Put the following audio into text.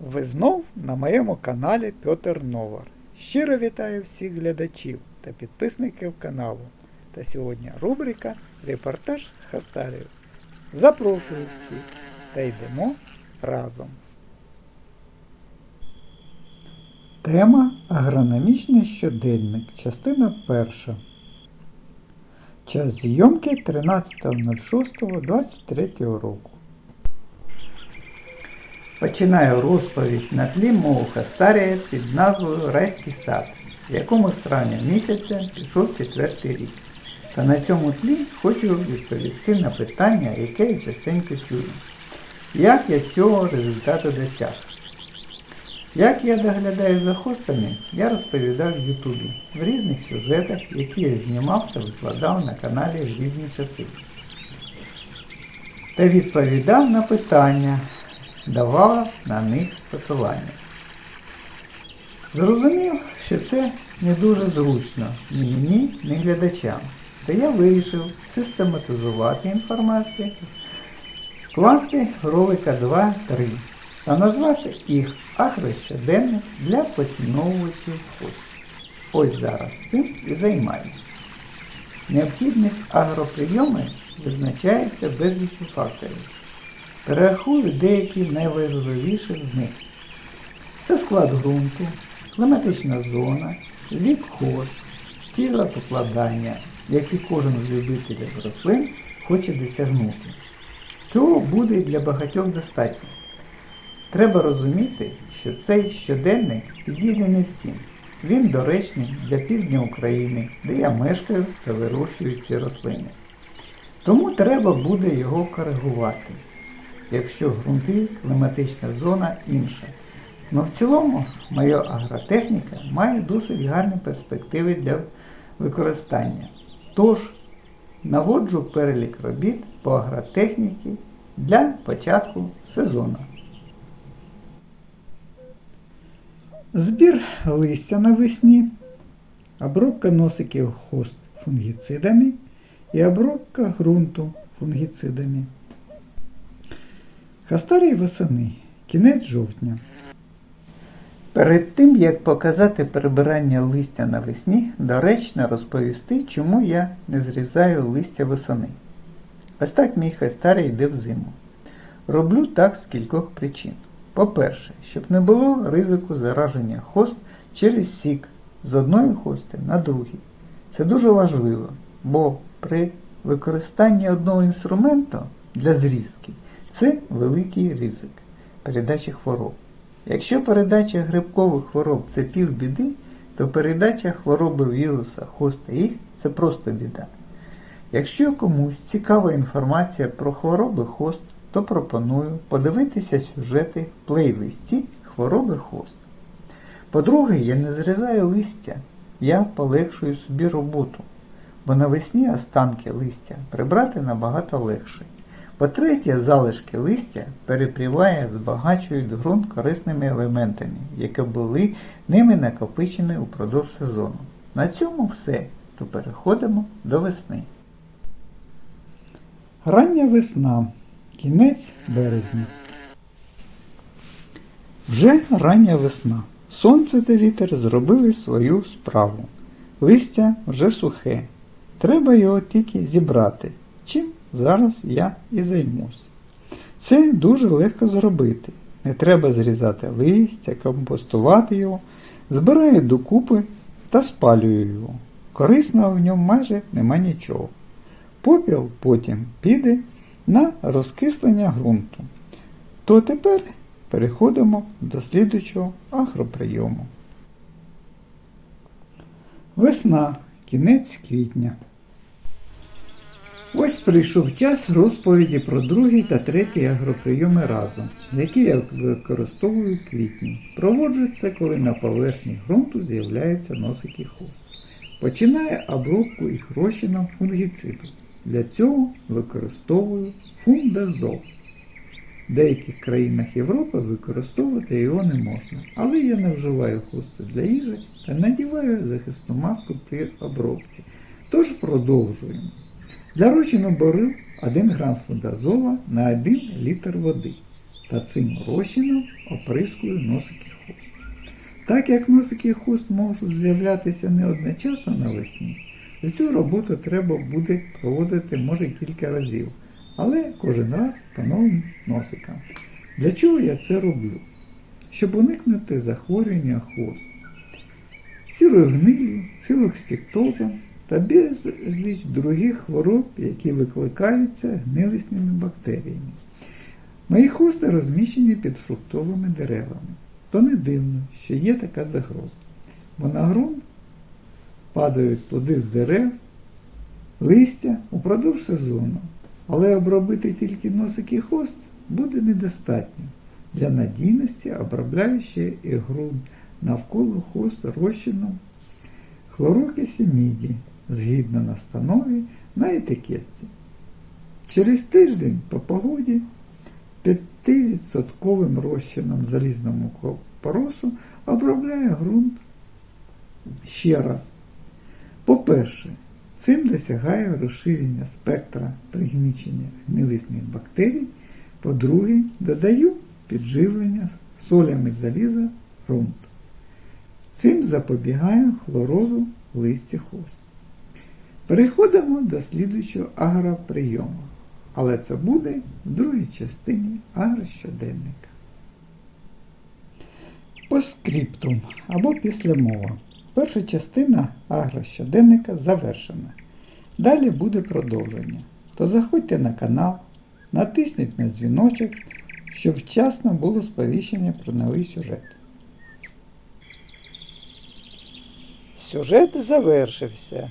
Ви знов на моєму каналі Петр Новар. Щиро вітаю всіх глядачів та підписників каналу. Та сьогодні рубрика Репортаж Хастарів. Запрошую всіх та йдемо разом. Тема Агрономічний щоденник. Частина перша. Час зйомки 13.06.23 року. Починаю розповідь на тлі мого Хастарія під назвою Райський сад, в якому з травня місяця пішов четвертий рік. Та на цьому тлі хочу відповісти на питання, яке я частенько чую. Як я цього результату досяг? Як я доглядаю за хостами, я розповідав в Ютубі в різних сюжетах, які я знімав та викладав на каналі в різні часи. Та відповідав на питання, давав на них посилання. Зрозумів, що це не дуже зручно ні мені, ні глядачам. Та я вирішив систематизувати інформацію, вкласти в ролика 2-3 та назвати їх агрощоденник для поціновувачів хост. Ось зараз цим і займаюся. Необхідність агроприйоми визначається безліччю факторів. Перерахую деякі найважливіші з них. Це склад ґрунту, кліматична зона, вік хост, ціла покладання, які кожен з любителів рослин хоче досягнути. Цього буде для багатьох достатньо. Треба розуміти, що цей щоденник підійде не всім. Він доречний для півдня України, де я мешкаю та вирощую ці рослини. Тому треба буде його коригувати, якщо ґрунти, кліматична зона інша. Но в цілому моя агротехніка має досить гарні перспективи для використання. Тож, наводжу перелік робіт по агротехніці для початку сезону. Збір листя навесні, обробка носиків хост фунгіцидами і обробка ґрунту фунгіцидами. Хастарій восени. Кінець жовтня. Перед тим, як показати прибирання листя навесні, доречно розповісти, чому я не зрізаю листя восени. Ось так мій хастарій йде в зиму. Роблю так з кількох причин. По-перше, щоб не було ризику зараження хост через сік з одної хости на другій. Це дуже важливо, бо при використанні одного інструменту для зрізки це великий ризик передачі хвороб. Якщо передача грибкових хвороб це півбіди, то передача хвороби віруса хоста їх це просто біда. Якщо комусь цікава інформація про хвороби хост, то пропоную подивитися сюжети в плейлисті Хвороби хост. По-друге, я не зрізаю листя, я полегшую собі роботу, бо навесні останки листя прибрати набагато легше. По-третє, залишки листя перепріває, збагачують ґрунт корисними елементами, які були ними накопичені упродовж сезону. На цьому все, то переходимо до весни. Рання весна. Кінець березня. Вже рання весна. Сонце та вітер зробили свою справу. Листя вже сухе. Треба його тільки зібрати. Чим зараз я і займусь. Це дуже легко зробити. Не треба зрізати листя, компостувати його, збираю докупи та спалюю його. Корисного в ньому майже нема нічого. Попіл потім піде на розкислення ґрунту. То тепер переходимо до слідучого агроприйому. Весна, кінець квітня. Ось прийшов час розповіді про другий та третій агроприйоми разом, які я використовую в квітні. Проводжу це, коли на поверхні ґрунту з'являються носики хост. Починає обробку їх розчином фунгіциду. Для цього використовую фундазол. В деяких країнах Європи використовувати його не можна, але я не вживаю хости для їжі та надіваю захисну маску при обробці. Тож продовжуємо. Для розчину беру 1 грам фундазола на 1 літр води та цим розчином оприскую носики хуст. Так як носики хуст можуть з'являтися не одночасно навесні, то цю роботу треба буде проводити може кілька разів, але кожен раз по новим носикам. Для чого я це роблю? Щоб уникнути захворювання хост, сірою гнилю, філокстіктозом та безліч других хвороб, які викликаються гнилисними бактеріями. Мої хости розміщені під фруктовими деревами. То не дивно, що є така загроза. Бо на ґрунт падають плоди з дерев, листя упродовж сезону. Але обробити тільки носик і хост буде недостатньо. Для надійності обробляю ще і ґрунт навколо хост розчином хлорокисі міді, згідно настанові на етикетці. Через тиждень по погоді 5% розчином залізному копоросу обробляє ґрунт ще раз. По-перше, цим досягає розширення спектра пригнічення гнилисних бактерій. По-друге, додаю підживлення солями заліза ґрунту. Цим запобігаю хлорозу листя хост. Переходимо до слідуючого агроприйому, але це буде в другій частині агрощоденника. Постскриптум або післямова. Перша частина агрощоденника завершена. Далі буде продовження. То заходьте на канал, натисніть на дзвіночок, щоб вчасно було сповіщення про новий сюжет. Сюжет завершився.